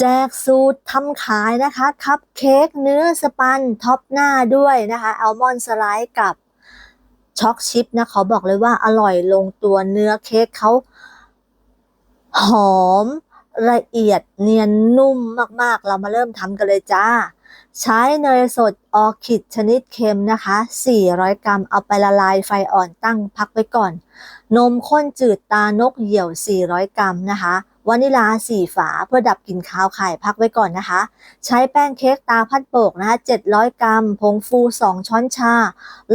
แจกสูตรทำขายนะคะคัพเค้กเนื้อสปันท็อปหน้าด้วยนะคะอัลมอนด์สไลด์กับช็อกชิพนะเขาบอกเลยว่าอร่อยลงตัวเนื้อเค้กเขาหอมละเอียดเนียนนุ่มมากๆ เรามาเริ่มทำกันเลยจ้า ใช้เนยสดออคิดชนิดเค็มนะคะ 400 กรัมเอาไปละลายไฟอ่อนตั้งพักไว้ก่อน นมข้นจืดตานกเหี่ยว 400 กรัมนะคะ วานิลา4ฝาเพื่อดับกลิ่นคาวไข่พักไว้ก่อนนะคะ ใช้แป้งเค้กตาพัดโปกนะคะ700 กรัม ผงฟู 2 ช้อนชา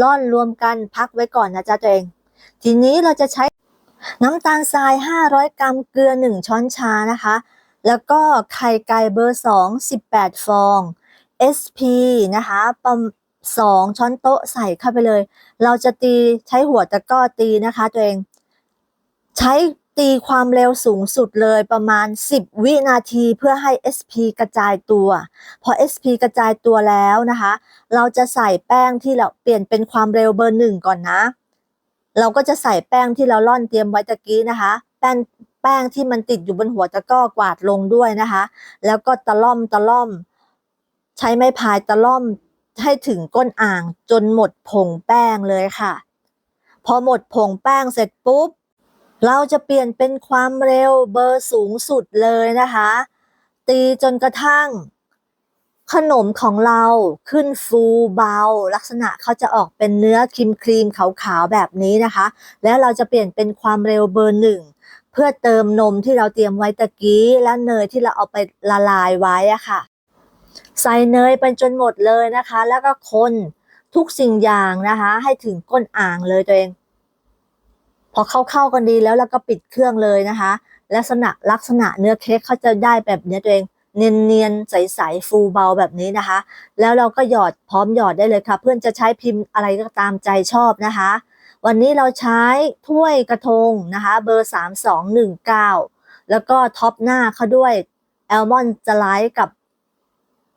ร่อนรวมกันพักไว้ก่อนนะจ๊ะตัวเอง ทีนี้เราจะใช้น้ำตาลทราย 500 กรัม เกลือ 1 ช้อนชานะคะ แล้วก็ไข่ไก่เบอร์ 2 18 ฟอง SP นะคะประมสองช้อนโต๊ะใส่เข้าไปเลย เราจะตีใช้หัวตะก้อตีนะคะตัวเอง ใช้ ตีความเร็วสูงสุดเลยประมาณ 10 วินาทีเพื่อให้ SP กระจายตัว พอ SP กระจายตัวแล้วนะคะ เราจะใส่แป้งที่เราเปลี่ยนเป็นความเร็วเบอร์หนึ่งก่อนนะ เราก็จะใส่แป้งที่เราล่อนเตรียมไว้ตะกี้นะคะ แป้งแป้งที่มันติดอยู่บนหัวตะก้อกวาดลงด้วยนะคะ แล้วก็ตะล่อมตะล่อม ใช้ไม้พายตะล่อมให้ถึงก้นอ่างจนหมดผงแป้งเลยค่ะ พอหมดผงแป้งเสร็จปุ๊บ เราจะเปลี่ยนเป็นความเร็วเบอร์สูงสุดเลยนะคะ ตีจนกระทั่ง ขนมของเราขึ้นฟูเบา ลักษณะเขาจะออกเป็นเนื้อครีมครีมขาวๆแบบนี้นะคะ แล้วเราจะเปลี่ยนเป็นความเร็วเบอร์หนึ่งเพื่อเติมนมที่เราเตรียมไว้ตะกี้และเนยที่เราเอาไปละลายไว้อะค่ะ ใส่เนยไปจนหมดเลยนะคะ แล้วก็คนทุกสิ่งอย่างนะคะ ให้ถึงก้นอ่างเลยตัวเอง พอเข้าเข้ากันดีแล้วแล้วก็ปิดเครื่องเลยนะคะ ลักษณะลักษณะเนื้อเค้กเขาจะได้แบบเนี้ยตัวเองเนียนๆใสๆฟูเบาแบบนี้นะคะ แล้วเราก็หยอดพร้อมหยอดได้เลยค่ะ เพื่อนจะใช้พิมพ์อะไรก็ตามใจชอบนะคะ วันนี้เราใช้ถ้วยกระทงนะคะ เบอร์ 3219 แล้วก็ท็อปหน้าเขาด้วยแอลมอนด์สไลด์กับ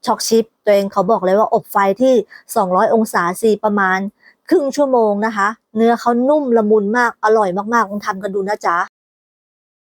ช็อกชิป ตัวเองเขาบอกเลยว่าอบไฟที่ 200 องศาซีประมาณ ครึ่งชั่วโมงนะคะ เนื้อเขานุ่มละมุนมากอร่อยมากๆลองทำกันดูนะจ๊ะ